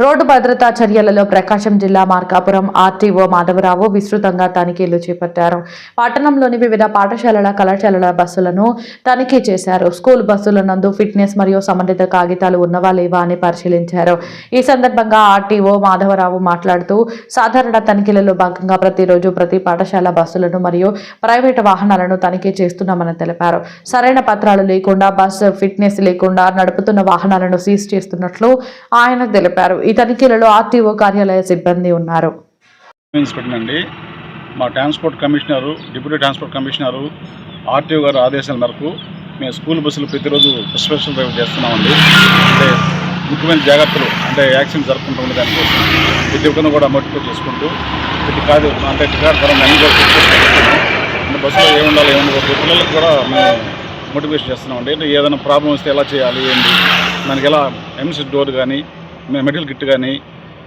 Road భద్రతా చర్యలలో ప్రకాశం జిల్లా మార్కాపురం ఆర్టీఓ మాధవరావు విస్తృతంగా తనిఖీలు చేపట్టారు. పట్టణంలోని వివిధ పాఠశాలల కళాశాలల బస్సులను తనిఖీ చేశారు. స్కూల్ బస్సుల నందు ఫిట్నెస్ మరియు సంబంధిత కాగితాలు ఉన్నవా లేవా అని పరిశీలించారు. ఈ సందర్భంగా ఆర్టీఓ మాధవరావు మాట్లాడుతూ సాధారణ తనిఖీలలో భాగంగా ప్రతిరోజు ప్రతి పాఠశాల బస్సులను మరియు ప్రైవేటు వాహనాలను తనిఖీ చేస్తున్నామని తెలిపారు. సరైన పత్రాలు లేకుండా బస్సు ఫిట్నెస్ లేకుండా నడుపుతున్న వాహనాలను సీజ్ చేస్తున్నట్లు ఆయన తెలిపారు. ఈ తనిఖీలలో ఆర్టీఓ కార్యాలయ సిబ్బంది ఉన్నారు. అండి మా transport commissioner deputy transport commissioner RTO గారి ఆదేశాల మేరకు మేము స్కూల్ బస్సులు ప్రతిరోజు స్పెషల్ డ్రైవ్ చేస్తున్నామండి. అంటే ముఖ్యమైన జాగ్రత్తలు అంటే యాక్సిడెంట్ జరగకుండా ఉండే దానికోసం ప్రతి ఒక్కరిని కూడా మోటివేట్ చేసుకుంటూ ప్రతి కాదు అంటే టికాడ్ పరంగా అన్ని కూడా అంటే బస్సులో ఏమి ఉండాలి ఏమి పిల్లలకు కూడా మేము మోటివేషన్ చేస్తున్నామండి. ఏదైనా ప్రాబ్లం వస్తే ఎలా చేయాలి ఏంటి దానికి ఎలా ఎంసీ డోర్ కానీ మెడికల్ కిట్ కానీ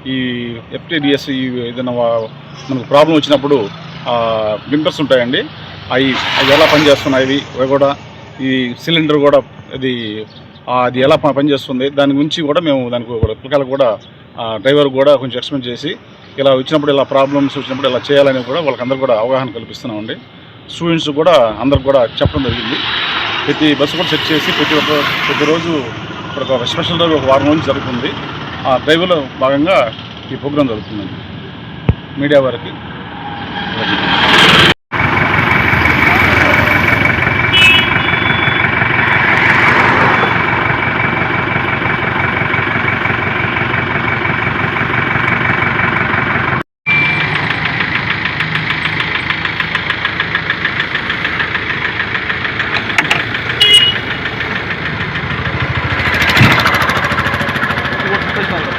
ఈ ఎఫ్టీడిఎస్ ఈ ఏదైనా మనకు ప్రాబ్లం వచ్చినప్పుడు బింపర్స్ ఉంటాయండి. అవి అవి ఎలా పనిచేస్తున్నాయి ఇవి? అవి కూడా ఈ సిలిండర్ కూడా అది అది ఎలా ప- పనిచేస్తుంది దాని గురించి కూడా మేము దానికి పిల్లకాయలు కూడా డ్రైవర్ కూడా కొంచెం ఎక్స్ప్లెయిన్ చేసి ఇలా వచ్చినప్పుడు ఇలా ప్రాబ్లమ్స్ వచ్చినప్పుడు ఇలా చేయాలని కూడా వాళ్ళకందరూ కూడా అవగాహన కల్పిస్తున్నామండి. స్టూడెంట్స్ కూడా అందరికి కూడా చెప్పడం జరిగింది. ప్రతి బస్సు కూడా సెట్ చేసి ప్రతి ఒక్క ప్రతిరోజు ఇప్పుడు ఒక స్పెషల్ డ్రైవ్ ఒక వారం నుంచి జరుగుతుంది. ఆ డ్రైవ్లో భాగంగా ఈ ప్రోగ్రాం జరుగుతుందండి. మీడియా వారికి.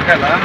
సిలిండర్